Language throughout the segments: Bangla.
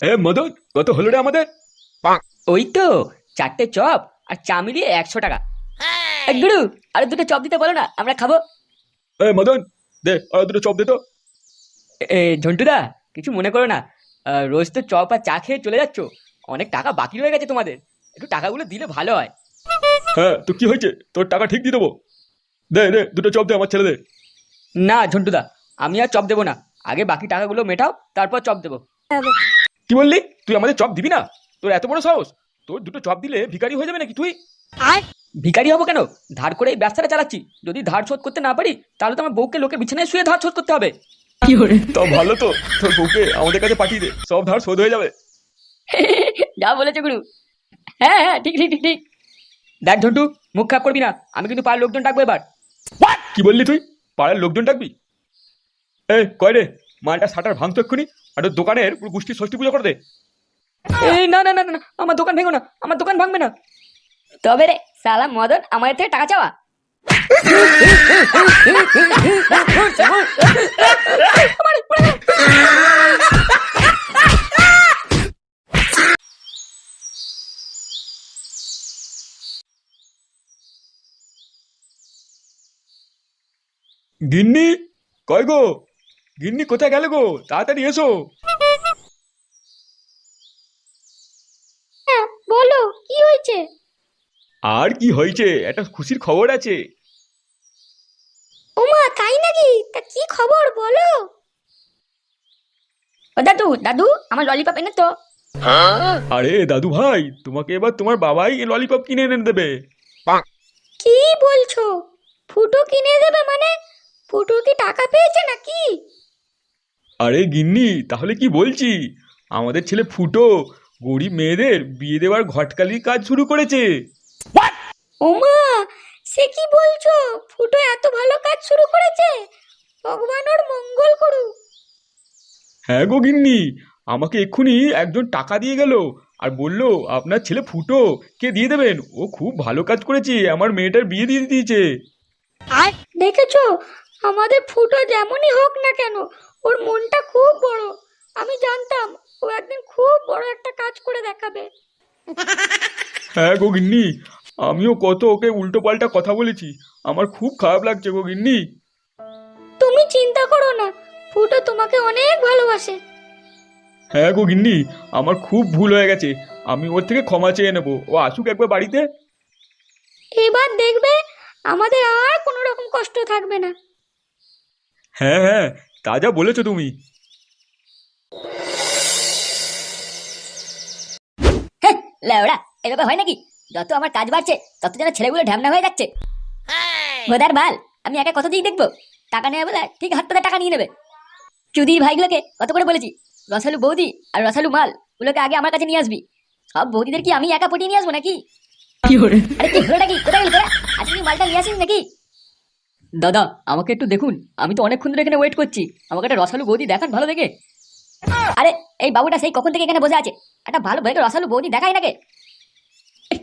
এ মদন কত হলো রে আমাদের? ওই তো চারটে চপ আর চা মিলিয়ে একশো টাকা। এ, গুরু আরে দুটো চপ দিতে বলো না আমরা খাব। এ মদন দে আর দুটো চপ দে তো। এ ঝন্টুদা কিছু মনে করো না আহ, রোজ তো চপ আর চা খেয়ে চলে যাচ্ছ। অনেক টাকা বাকি রয়ে গেছে তোমাদের একটু টাকাগুলো দিলে ভালো হয়। হ্যাঁ তো কি হয়েছে? তোর টাকা ঠিক দিয়ে দেবো। দে দে দুটো চপ দে আমার ছেলে দে না ঝন্টুদা আমি আর চপ দেবো না আগে বাকি টাকাগুলো মেটাও তারপর চপ দেবো। কি বললি? তুই আমাদের চপ দিবি না? তোর এত বড় সাহস? তোর দুটো চপ দিলে ভিখারি হয়ে যাবে নাকি তুই? আয়। ভিখারি হব কেন? ধার করে এই ব্যবসাটা চালাচ্ছি। যদি ধার শোধ করতে না পারি তাহলে তো আমার বউকে লোকে বিছানায় শুয়ে ধার শোধ করতে হবে। তো ভালো তো। তোর বউকে আমাদের কাছে পাঠিয়ে দে। সব ধার শোধ হয়ে যাবে। যা বলেছে গুরু। হ্যাঁ হ্যাঁ ঠিক ঠিক ঠিক ঠিক। দেখ ঝন্টু মুখ খাপ করবি না। আমি কিন্তু পাড়ার লোকজন ডাকবো এবার। কি বললি তুই? পাড়ার লোকজন ডাকবি? এ কয় রে? মালটা শাটার ভাঙতো এক্ষুনি? আর ওর দোকানের পুরো গোষ্ঠী ষষ্ঠী পুজো করে দে। এই না না না না, না আমার দোকান ভেঙো না আমার দোকান ভাঙবে না। তবে রে সালা মদন আমার থেকে টাকা চাওয়া। গিন্নি কয় গো? গিন্নি কোথায় গেলে গো? তাড়াতাড়ি এসো। বলো কি হয়েছে? আর কি হয়েছে? একটা খুশির খবর আছে। ওমা তাই নাকি? তা কি খবর বলো? ও দাদু দাদু আমার ললিপপ এনে তো। আরে দাদু ভাই তোমাকে এবার তোমার বাবাই ললিপপ কিনে এনে দেবে। কি বলছো? ফুটো কিনে দেবে মানে? ফুটো কি টাকা পেয়েছে নাকি? আরে গিন্নি তাহলে কি বলছি? আমাদের ছেলে ফুটো গরিব মেয়েদের বিয়ে দেওয়ার ঘটকালির কাজ শুরু করেছে। ওমা সে কি বলছো? ফুটো এত ভালো কাজ শুরু করেছে? ভগবান ওর মঙ্গল করুক। হ্যাঁ গো গিন্নি আমাকে এক্ষুনি একজন টাকা দিয়ে গেল আর বলল আপনার ছেলে ফুটো কে দিয়ে দেবেন? ও খুব ভালো কাজ করেছে আমার মেয়েটার বিয়ে দিয়ে দিয়েছে। আর দেখেছ? আমাদের ফুটো যেমনই হোক না কেন ওর মনটা খুব বড়। আমি জানতাম ও একদিন খুব বড় একটা কাজ করে দেখাবে। হ্যাঁ গো গিন্নি আমিও কত ওকে উল্টো পাল্টা কথা বলেছি। আমার খুব খারাপ লাগছে গো গিন্নি। তুমি চিন্তা করো না ফুটো তোমাকে অনেক ভালোবাসে। হ্যাঁ গো গিন্নি আমার খুব ভুল হয়ে গেছে। আমি ওর থেকে ক্ষমা চেয়ে নেব। ও আসুক একবার বাড়িতে। এবার দেখবে আমাদের আর কোনো রকম কষ্ট থাকবে না। হ্যাঁ হ্যাঁ তা যা বলেছ তুমি। লেওড়া এভাবে হয় নাকি? যত আমার কাজ বাড়ছে তত যেন ছেলেগুলো ঢ্যামনা হয়ে যাচ্ছে। বোধার বাল আমি একা কত দিক দেখব? টাকা নেওয়া বলে ঠিক হাত পাতে টাকা নিয়ে নেবে। চুদির ভাইগুলোকে কত করে বলেছি? রসালু বৌদি আর রসালু মাল গুলোকে আগে আমার কাছে নিয়ে আসবি। সব বৌদিদের কি আমি একা পটিয়ে নিয়ে আসব নাকি? আরে কি হলো নাকি? কোথায় গেলি তোরা? আজকে মালটা নিয়ে আসিস নাকি? দাদা, আমাকে একটু দেখুন। আমি তো অনেকক্ষণ ধরে এখানে ওয়েট করছি। আমাকে একটা রসালু বৌদি দেখান ভালো দেখে। আরে, এই বাবুটা সেই কখন থেকে এখানে বসে আছে? একটা ভালো ভাইকে রসালু বৌদি দেখাই নাকি?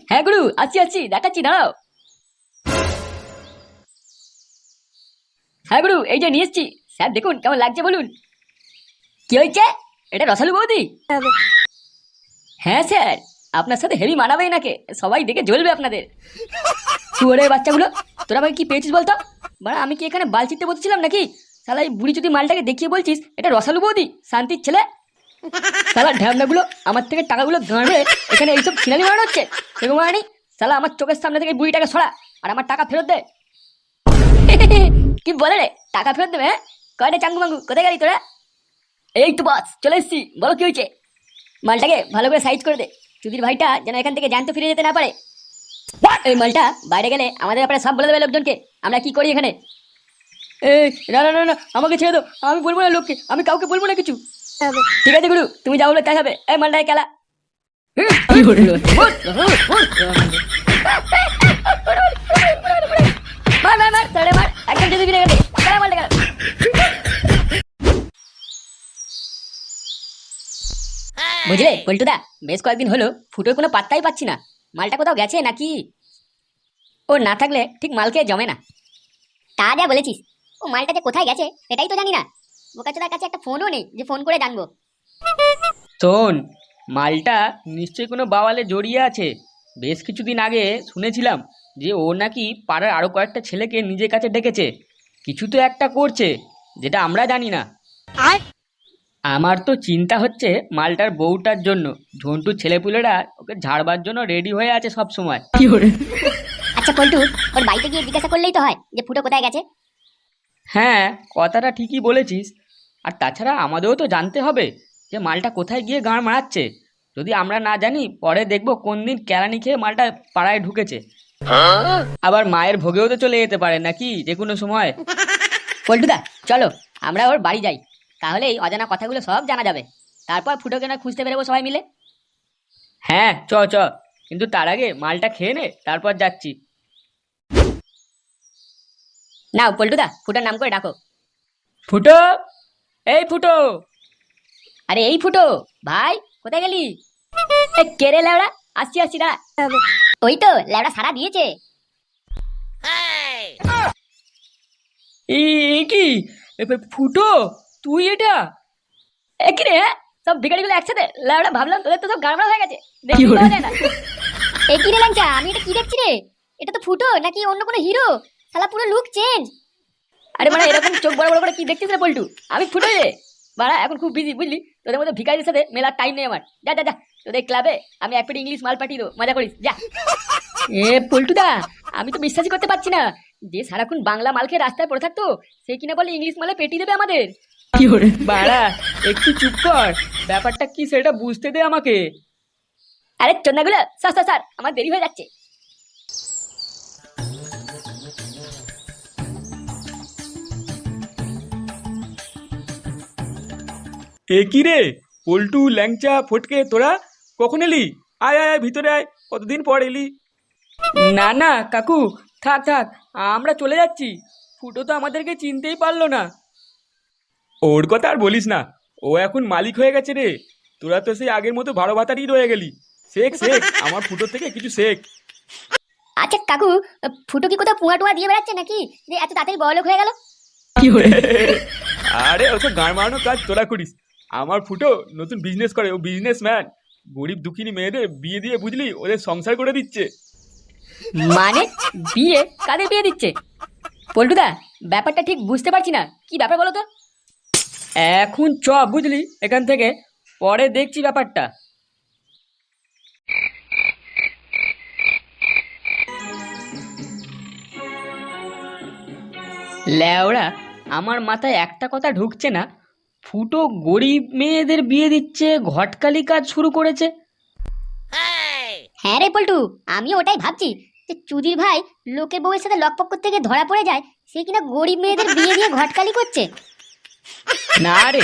হ্যাঁ গুরু, আসছি আসছি, দেখাচ্ছি, দাঁড়াও। হ্যাঁ গুরু, এই যে নিয়ে এসছি। স্যার, দেখুন, কেমন লাগছে বলুন। কি হয়েছে? এটা রসালু বৌদি? হ্যাঁ স্যার, আপনার সাথে হেভি মানাবেই নাকি। সবাই দেখে জ্বলবে আপনাদের। শুয়ারের বাচ্চাগুলো, তোরা ভাই কি পেয়েছিস বলতো? মানে আমি কি এখানে বাল চিনতে বলছিলাম নাকি? শালা, এই বুড়ি যদি মালটাকে দেখিয়ে বলছিস, এটা রসালু বৌদি, শান্তির ছেলে। শালা ঢ্যামনাগুলো আমার থেকে টাকাগুলো গাঁড়ে এখানে এইসব ছিনালি মারানো হচ্ছে। সেরকম মারানি, শালা, আমার চোখের সামনে থেকে বুড়িটাকে সরা, আর আমার টাকা ফেরত দে। কি বলে রে, টাকা ফেরত দেবে হ্যাঁ? কয়টা চাঙ্গু মাঙ্গু, কোথায় গেলি তোরা? এই তো বাস, চলে এসছি, বলো কি হয়েছে? মালটাকে ভালো করে সাইজ করে দে। চুদির ভাইটা যেন এখান থেকে জানতে ফিরে যেতে না পারে। এই মালটা বাইরে গেলে আমাদের ব্যাপারে সব বলে দেবে লোকজনকে। আমরা কি করি এখানে? এই না না না না আমাকে ছেড়ে দাও। আমি বলব না লোককে আমি কাউকে বলব না কিছু। ঠিক আছে গুরু তুমি যা বলো তাই হবে। এই মালটাকে খেলা মার মার মার তাড়ে মার একদম যদি বিনে গেছে খেলা মালটা খেলা বুঝলে পল্টুদা বেশ কয়েকদিন হলো ফুটোর কোনো পাত্তাই পাচ্ছি না। মালটা কোথাও গেছে নাকি? ও না থাকলে ঠিক মাল খেয়ে জমে না। তা যা বলেছিস। ও মালটা যে কোথায় গেছে সেটাই তো জানি না। বোকাচোদার কাছে একটা ফোনও নেই যে ফোন করে জানব। শোন মালটা নিশ্চয়ই কোনো বাওয়ালে জড়িয়ে আছে। বেশ কিছুদিন আগে শুনেছিলাম যে ও নাকি পাড়ার আরও কয়েকটা ছেলেকে নিজের কাছে ডেকেছে। কিছু তো একটা করছে যেটা আমরা জানি না। আমার তো চিন্তা হচ্ছে মালটার বউটার জন্য। ঝন্টুর ছেলেপুলেরা ওকে ঝাড়বার জন্য রেডি হয়ে আছে সব সময়। আচ্ছা পল্টু ওর বাড়িতে গিয়ে জিজ্ঞাসা করলেই তো হয় যে ফুটো কোথায় গেছে। হ্যাঁ কথাটা ঠিকই বলেছিস। আর তাছাড়া আমাদেরও তো জানতে হবে যে মালটা কোথায় গিয়ে গাঁড় মারাচ্ছে। যদি আমরা না জানি পরে দেখব কোন দিন কেরানি খেয়ে মালটা পাড়ায় ঢুকেছে। আবার মায়ের ভোগেও তো চলে যেতে পারে নাকি যে কোনো সময়। পল্টুদা চলো আমরা ওর বাড়ি যাই। তাহলে এই অজানা কথাগুলো সব জানা যাবে। তারপর ফুটোকে না খুঁজতে বেরোবো সবাই মিলে। হ্যাঁ চ চ। কিন্তু তার আগে মালটা খেয়ে নে তারপর যাচ্ছি। নাও পল্টুদা ফুটোর নাম করে ডাকো। ফুটো! এই ফুটো! আরে এই ফুটো ভাই কোথায় গেলি? এ, কে রে ল্যাওড়া আসছি আসছি দাঁড়া। ওই তো ল্যাবড়া সারা দিয়েছে। কি? ফুটো? তুই এটা? এ কি রে? সব ভিখারিগুলো একসাথে? ল্যাওড়া ভাবলাম তোদের তো সব গাড়বড়া হয়ে গেছে। দেখতে পাওয়া যায় না। এ কি রে ল্যাংচা আমি এটা কি দেখছি রে? এটা তো ফুটো নাকি অন্য কোনো হিরো? শালা পুরো লুক চেঞ্জ আরে মানে এরকম চোখ বড় বড় করে কি দেখছিস রে পল্টু? আমি ফুটো রে বাড়া এখন খুব বিজি বুঝলি? তোদের মধ্যে ভিখারিদের সাথে মেলার টাইম নেই আমার। যা যা যা। তোদের ক্লাবে আমি এক পেটি ইংলিশ মাল পাঠিয়ে দেবো। মজা করিস যা। এ পল্টুদা আমি তো বিশ্বাসই করতে পারছি না। যে সারাক্ষণ বাংলা মাল খেয়ে রাস্তায় পড়ে থাকতো সে কিনা বলে ইংলিশ মালে পেটি দেবে আমাদের। বাড়া একটু চুপ কর। ব্যাপারটা কি সেটা বুঝতে দে আমাকে। আরে চন্দাগুলো স্যার স্যার স্যার আমার দেরি হয়ে যাচ্ছে। এ কি রে? পল্টু ল্যাংচা ফটকে তোরা? কখন এলি? আয় আয় আয়, ভিতরে আয়। কতদিন পর এলি? না না কাকু থাক থাক আমরা চলে যাচ্ছি। ফুটো তো আমাদেরকে চিনতেই পারল না। ওর কথা আর বলিস না। ও এখন মালিক হয়ে গেছে রে। তোরা তো সেই আগের মতো ভাড়া ভাতারই রয়ে গেলি। শেখ শেখ আমার ফুটোর থেকে কিছু শেখ। আচ্ছা কাকু ফুটো কি কোথাও পুয়া টুয়া দিয়ে বেড়াচ্ছে নাকি? যে এত তাড়াতাড়ি বড়লোক হয়ে গেল? আরে ওসব গান মারানোর কাজ তোরা করিস। আমার ফুটো নতুন বিজনেস করে ও বিজনেস ম্যান গরিব দুঃখিনী মেয়েদের বিয়ে দিয়ে বুঝলি ওদের সংসার করে দিচ্ছে। মানে? বিয়ে? কাদের বিয়ে দিচ্ছে? পল্টুদা ব্যাপারটা ঠিক বুঝতে পারছি না। কি ব্যাপার বলো তো? এখন চ, বুঝলি? এখান থেকে। পরে দেখছি ব্যাপারটা। ল্যাওড়া আমার মাথায় একটা কথা ঢুকছে না। ফুটো গরিব মেয়েদের বিয়ে দিচ্ছে, ঘটকালি কাজ শুরু করেছে। হ্যাঁ রে পল্টু আমিও ওটাই ভাবছি যে চুদির ভাই লোকের বউয়ের সাথে লকপক করতে গিয়ে ধরা পড়ে যায়, সে কিনা গরিব মেয়েদের বিয়ে দিয়ে ঘটকালি করছে। না রে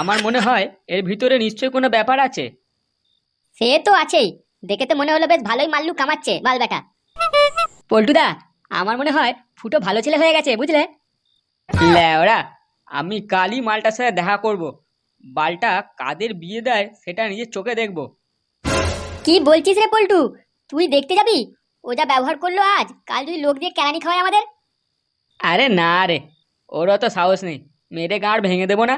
আমার মনে হয় এর ভিতরে নিশ্চয়ই কোনো ব্যাপার আছে। সে তো আছেই। দেখে তো মনে হলো বেশ ভালোই মাল্লু কামাচ্ছে বাল বেটা পল্টুদা আমার মনে হয় ফুটো ভালো ছেলে হয়ে গেছে বুঝলে? ল্যাওড়া আমি কালই মালটার সাথে দেখা করব। বালটা কাদের বিয়ে দেয় সেটা নিজের চোখে দেখব। কি বলছিস রে পল্টু? তুই দেখতে যাবি? ও যা ব্যবহার করল আজ কাল যদি লোক দিয়ে কেরানি খাওয়ায় আমাদের। আরে না রে ওর অত সাহস নেই। মেরে গাঁড় ভেঙে দেবো না।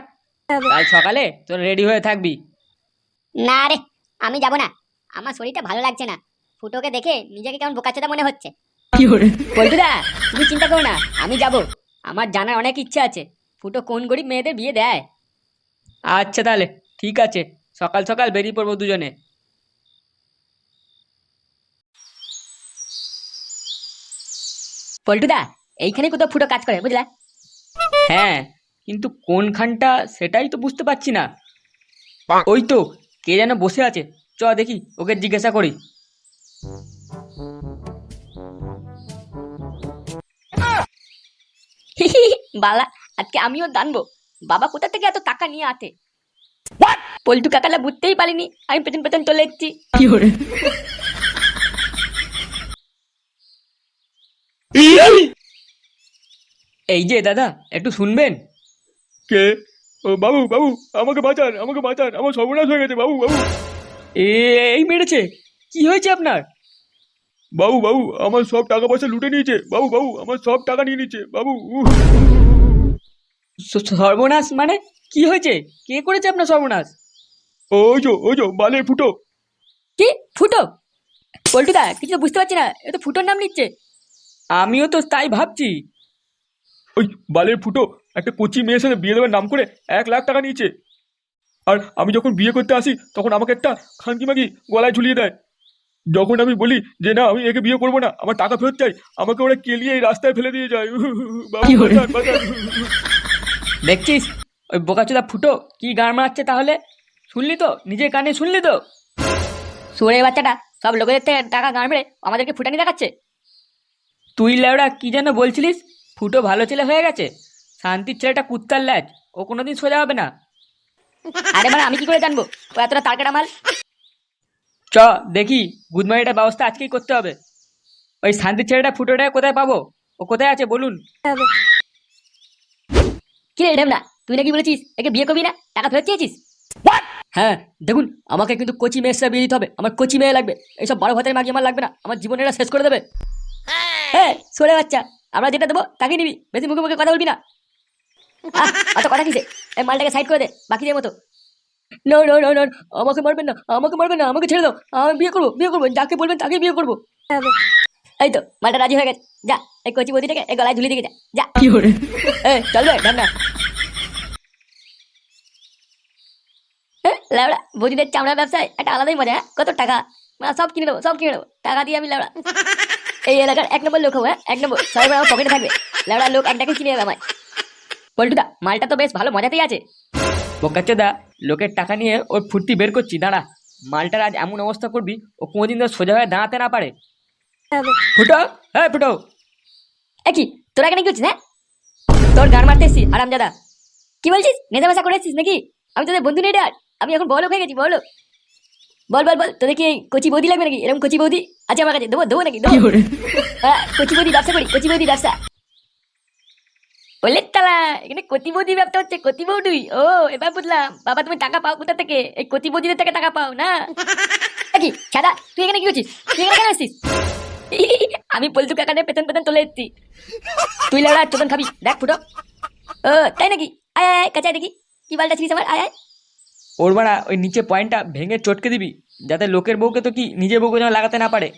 কাল সকালে তোর রেডি হয়ে থাকবি। না রে আমি যাব না। আমার শরীরটা ভালো লাগছে না। ফুটোকে দেখে নিজেকে কেমন বোকাচোদা মনে হচ্ছে। পল্টুদা তুমি চিন্তা করো না আমি যাব। আমার জানার অনেক ইচ্ছা আছে। ফুটো কোন গরিব মেয়েদের বিয়ে দেয়? আচ্ছা তাহলে ঠিক আছে। সকাল সকাল বেরিয়ে পড়ব দুজনে। পল্টুদা এইখানে কোথাও ফুটো কাজ করে বুঝলা? হ্যাঁ। কিন্তু কোনখানটা সেটাই তো বুঝতে পারছি না। ওই তো কে যেন বসে আছে। চ দেখি ওকে জিজ্ঞাসা করি। বালা আজকে আমিও জানব বাবা কোথা থেকে এত টাকা নিয়ে আতে পল্টু কাকালা বুঝতেই পারিনি আমি পেছন পেছন চলে এসেছি। এই যে দাদা একটু শুনবেন? কে? ও বাবু বাবু আমাকে বাঁচান আমাকে বাঁচান আমার সর্বনাশ হয়ে গেছে বাবু বাবু। এই মেরেছে কি হয়েছে আপনার? বাবু বাবু আমার সব টাকা পয়সা লুটে নিয়েছে বাবু বাবু আমার সব টাকা নিয়ে নিচ্ছে বাবু। সর্বনাশ মানে কি হয়েছে? কে করেছে আপনার সর্বনাশ? ওই যো ওই যো বালের ফুটো। কি? ফুটো? পল্টুদা কিছু তো বুঝতে পারছি না এ তো ফুটোর নাম নিচ্ছে। আমিও তো তাই ভাবছি। ওই বালের ফুটো একটা কচি মেয়ের সাথে বিয়ে দেওয়ার নাম করে এক লাখ টাকা নিয়েছে। আর আমি যখন বিয়ে করতে আসি তখন আমাকে একটা খানকি মাগি গলায় ঝুলিয়ে দেয়। যখন আমি বলি যে না আমি একে বিয়ে করব না আমার টাকা ফেরত চাই আমাকে ওরা কেলিয়ে এই রাস্তায় ফেলে দিয়ে যায়। দেখছিস? ওই বোকাচোদা ফুটো কি গান মারাচ্ছে তাহলে? শুনলি তো? নিজের কানে শুনলি তো? সুরে বাচ্চাটা সব লোকেদের থেকে টাকা গান মেরে আমাদেরকে ফুটানি দেখাচ্ছে। তুই লেওড়া কি যেন বলছিলিস? ফুটো ভালো ছেলে হয়ে গেছে। শান্তির ছেলেটা কুত্তার ল্যাজ ও কোনোদিন সোজা হবে না। আরে মানে আমি কি করে জানব? ও এতটা তারকাটা মাল? চ দেখি গুদমারিটার ব্যবস্থা আজকেই করতে হবে। ওই শান্তির ছেলেটা ফুটোটা কোথায় পাবো? ও কোথায় আছে বলুন। কি রে ঢেমনা তুই নাকি বলেছিস একে বিয়ে করবি না? টাকা ফেরত চেয়েছিস? হ্যাঁ দেখুন আমাকে কিন্তু কচি মেয়ের সাথে বিয়ে দিতে হবে। আমার কচি মেয়ে লাগবে। এইসব বারো ভাতের মাগি আমার লাগবে না। আমার জীবনের এটা শেষ করে দেবে। হ্যাঁ সরে বাচ্চা আমরা যেটা দেবো তাকে নিবি। বেশি মুখে মুখে কথা বলবি না। অত কথা কিসে? এই মালটাকে সাইড করে দে বাকিদের মতো। নো নো নো নো আমাকে মারবেন না আমাকে মারবেন না আমাকে ছেড়ে দাও। আমি বিয়ে করব বিয়ে করব যাকে বলবেন তাকে বিয়ে করব। এই তো মালটা রাজি হয়ে গেছে। যা এই কচি বদিটাকে এই গলায় ঝুলিয়ে দিকে যা যা। কি করে? এ চলবে ঢান্না ল্যাবড়া বদিদের চামড়া ব্যবসায় একটা আলাদাই মজা হ্যাঁ? কত টাকা? সব কিনে দেবো সব কিনে দেবো। টাকা দিয়ে আমি ল্যাবড়া এই এলাকার এক নম্বর লোক হব হ্যাঁ? এক নম্বর সবাই আমার পকেটে থাকবে। ল্যাবড়া লোক একটাকে কিনে দেবে আমায়। পল্টুদা মালটা তো বেশ ভালো মজাতেই আছে। বোকাচ্ছে দা লোকের টাকা নিয়ে ওর ফুর্তি বের করছি দাঁড়া। মালটার আজ এমন অবস্থা করবি ও কোনোদিন তো সোজা হয়ে দাঁড়াতে না পারে। ফুটো হ্যাঁ ফুটো। এ কি তোরা এখানে কি করছিস হ্যাঁ? তোর গান মারতে এসছি আরাম দাদা কি বলছিস নেশা করে এসছিস নাকি? আমি তোদের বন্ধু নেই ডার আমি এখন বড় হয়ে গেছি বলো বল বল বল তোদের কি এই কচি বৌদি লাগবে নাকি? এরকম কচি বৌদি আছে আমার কাছে দেবো দেবো নাকি দেবো? হ্যাঁ কচি বৌদি ব্যবসা করি কচি বৌদি ব্যবসা। বলে তালা এখানে কতি বৌদি ব্যবসা হচ্ছে কতি বৌদি ও এবার বুঝলাম বাবা তুমি টাকা পাও কোথা থেকে এই কতি বৌদিদের থেকে টাকা পাও না কি ছাদা তুই এখানে কি করছিস তুই এখানে কেন আসছিস আমি পল্টু কাকানের পেছন পেছন চলে এসেছি তুই লেড়া চোদন খাবি দেখ ফুটো ও তাই নাকি আয় আয় কাছে দেখি কি বালটা ছিলিস আমার আয় আয় ওর মারা ওই নিচে পয়েন্টটা ভেঙে চটকে দিবি যাতে লোকের বউকে তো কি নিজের বউকে যেন লাগাতে না পারে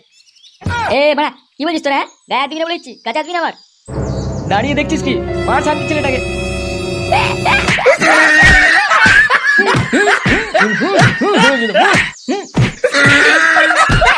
এ মারা কি বলছিস তোরা হ্যাঁ গায়ে দিবি না বলেছি কাছে আসবি না আমার দাঁড়িয়ে দেখছিস কি? মার শান্তি ছেলেটাকে।